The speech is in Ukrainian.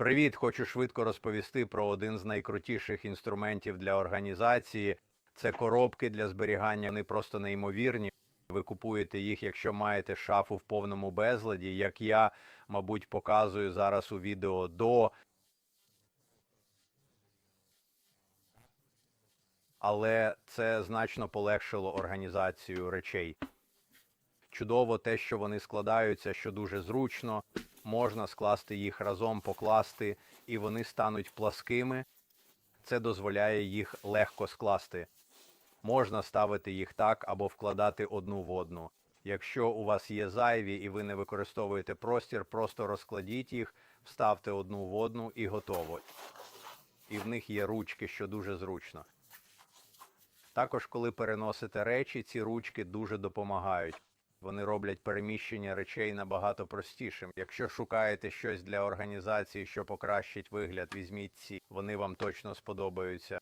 Привіт! Хочу швидко розповісти про один з найкрутіших інструментів для організації. Це коробки для зберігання. Вони просто неймовірні. Ви купуєте їх, якщо маєте шафу в повному безладі, як я, мабуть, показую зараз у відео до. Але це значно полегшило організацію речей. Чудово те, що вони складаються, що дуже зручно. Можна скласти їх разом, покласти, і вони стануть пласкими. Це дозволяє їх легко скласти. Можна ставити їх так або вкладати одну в одну. Якщо у вас є зайві і ви не використовуєте простір, просто розкладіть їх, вставте одну в одну і готово. І в них є ручки, що дуже зручно. Також, коли переносите речі, ці ручки дуже допомагають. Вони роблять переміщення речей набагато простішим. Якщо шукаєте щось для організації, що покращить вигляд, візьміть ці. Вони вам точно сподобаються.